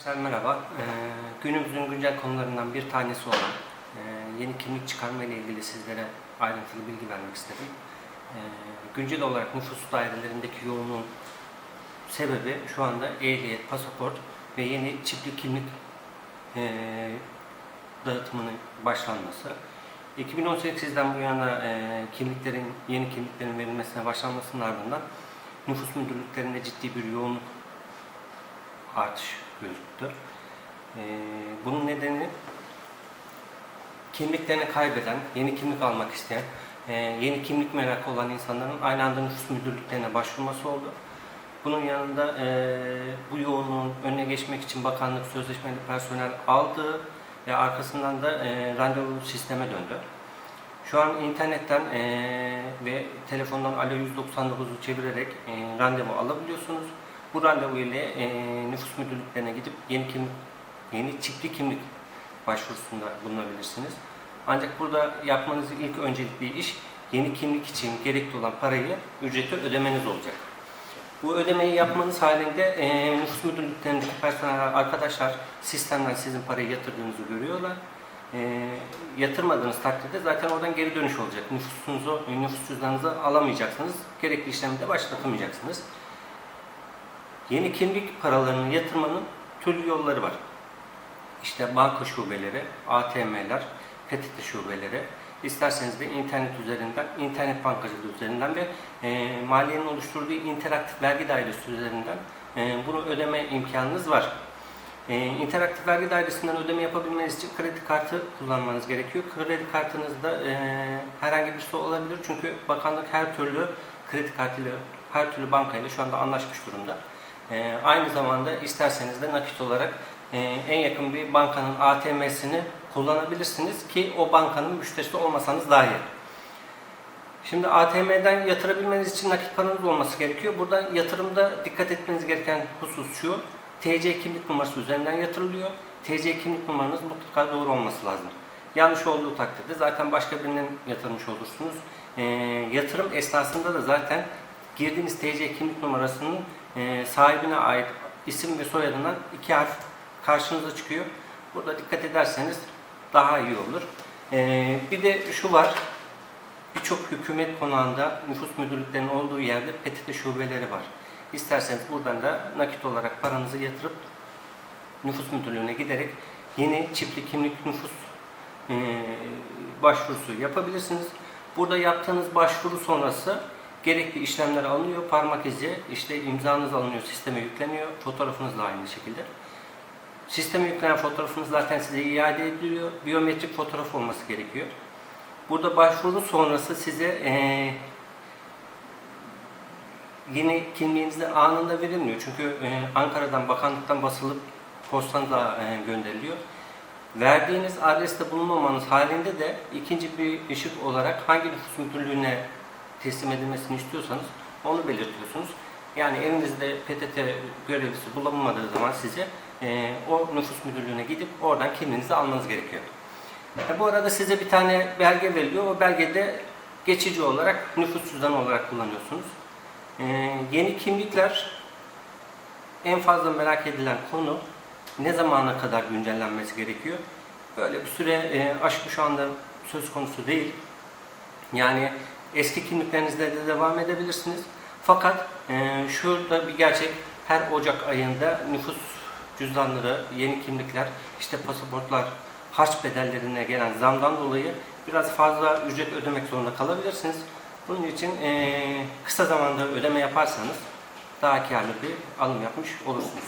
Arkadaşlar merhaba. Ee, günümüzün güncel konularından bir tanesi olan e, yeni kimlik çıkarma ile ilgili sizlere ayrıntılı bilgi vermek istedim. Ee, güncel olarak nüfus dairelerindeki yoğunluğun sebebi şu anda ehliyet, pasaport ve yeni çiftlik kimlik e, dağıtımının başlanması. 2018'den bu yana e, kimliklerin, yeni kimliklerin verilmesine başlanmasının ardından nüfus müdürlüklerinde ciddi bir yoğunluk artış gözüktü. Ee, bunun nedeni kimliklerini kaybeden, yeni kimlik almak isteyen, e, yeni kimlik merakı olan insanların aynı anda nüfus müdürlüklerine başvurması oldu. Bunun yanında e, bu yoğunluğun önüne geçmek için bakanlık sözleşmeli personel aldı ve arkasından da e, randevu sisteme döndü. Şu an internetten e, ve telefondan Alo 199'u çevirerek e, randevu alabiliyorsunuz. Bu randevu ile e, nüfus müdürlüklerine gidip yeni kimlik, yeni çiftli kimlik başvurusunda bulunabilirsiniz. Ancak burada yapmanız ilk öncelikli iş yeni kimlik için gerekli olan parayı, ücreti ödemeniz olacak. Bu ödemeyi yapmanız halinde e, nüfus müdürlüklerindeki personel arkadaşlar sistemden sizin parayı yatırdığınızı görüyorlar. E, yatırmadığınız takdirde zaten oradan geri dönüş olacak. Nüfusunuzu, nüfus cüzdanınızı alamayacaksınız. Gerekli işlemi de başlatamayacaksınız. Yeni kimlik paralarını yatırmanın türlü yolları var. İşte banka şubeleri, ATM'ler, PTT şubeleri, isterseniz de internet üzerinden, internet bankacılığı üzerinden ve e, maliyenin oluşturduğu interaktif vergi dairesi üzerinden e, bunu ödeme imkanınız var. E, interaktif vergi dairesinden ödeme yapabilmeniz için kredi kartı kullanmanız gerekiyor. Kredi kartınızda e, herhangi birisi olabilir çünkü bakanlık her türlü kredi kartıyla, her türlü bankayla şu anda anlaşmış durumda. E, aynı zamanda isterseniz de nakit olarak e, en yakın bir bankanın ATM'sini kullanabilirsiniz ki o bankanın müşterisi olmasanız dahi. Şimdi ATM'den yatırabilmeniz için nakit paranız olması gerekiyor. Burada yatırımda dikkat etmeniz gereken husus şu. TC kimlik numarası üzerinden yatırılıyor. TC kimlik numaranız mutlaka doğru olması lazım. Yanlış olduğu takdirde zaten başka birinin yatırmış olursunuz. E, yatırım esnasında da zaten girdiğiniz TC kimlik numarasının e, sahibine ait isim ve soyadından iki harf karşınıza çıkıyor. Burada dikkat ederseniz daha iyi olur. E, bir de şu var. Birçok hükümet konağında nüfus müdürlüklerinin olduğu yerde PTT şubeleri var. İsterseniz buradan da nakit olarak paranızı yatırıp nüfus müdürlüğüne giderek yeni çiftli kimlik nüfus e, başvurusu yapabilirsiniz. Burada yaptığınız başvuru sonrası gerekli işlemler alınıyor. Parmak izi, işte imzanız alınıyor, sisteme yükleniyor. Fotoğrafınız da aynı şekilde. Sisteme yüklenen fotoğrafınız zaten size iade ediliyor. Biyometrik fotoğraf olması gerekiyor. Burada başvuru sonrası size eee yeni kimliğiniz de anında verilmiyor. Çünkü e, Ankara'dan, bakanlıktan basılıp postanıza e, gönderiliyor. Verdiğiniz adreste bulunmamanız halinde de ikinci bir ışık olarak hangi nüfus müdürlüğüne teslim edilmesini istiyorsanız onu belirtiyorsunuz. Yani evinizde PTT görevlisi bulunmadığı zaman size e, o nüfus müdürlüğüne gidip oradan kimliğinizi almanız gerekiyor. E, bu arada size bir tane belge veriliyor. O belgede geçici olarak nüfus cüzdanı olarak kullanıyorsunuz. Ee, yeni kimlikler en fazla merak edilen konu ne zamana kadar güncellenmesi gerekiyor? Böyle bir süre e, aşkı şu anda söz konusu değil. Yani eski kimliklerinizle de devam edebilirsiniz. Fakat e, şurada bir gerçek her Ocak ayında nüfus cüzdanları, yeni kimlikler, işte pasaportlar, harç bedellerine gelen zamdan dolayı biraz fazla ücret ödemek zorunda kalabilirsiniz. Bunun için e, kısa zamanda ödeme yaparsanız daha karlı bir alım yapmış olursunuz.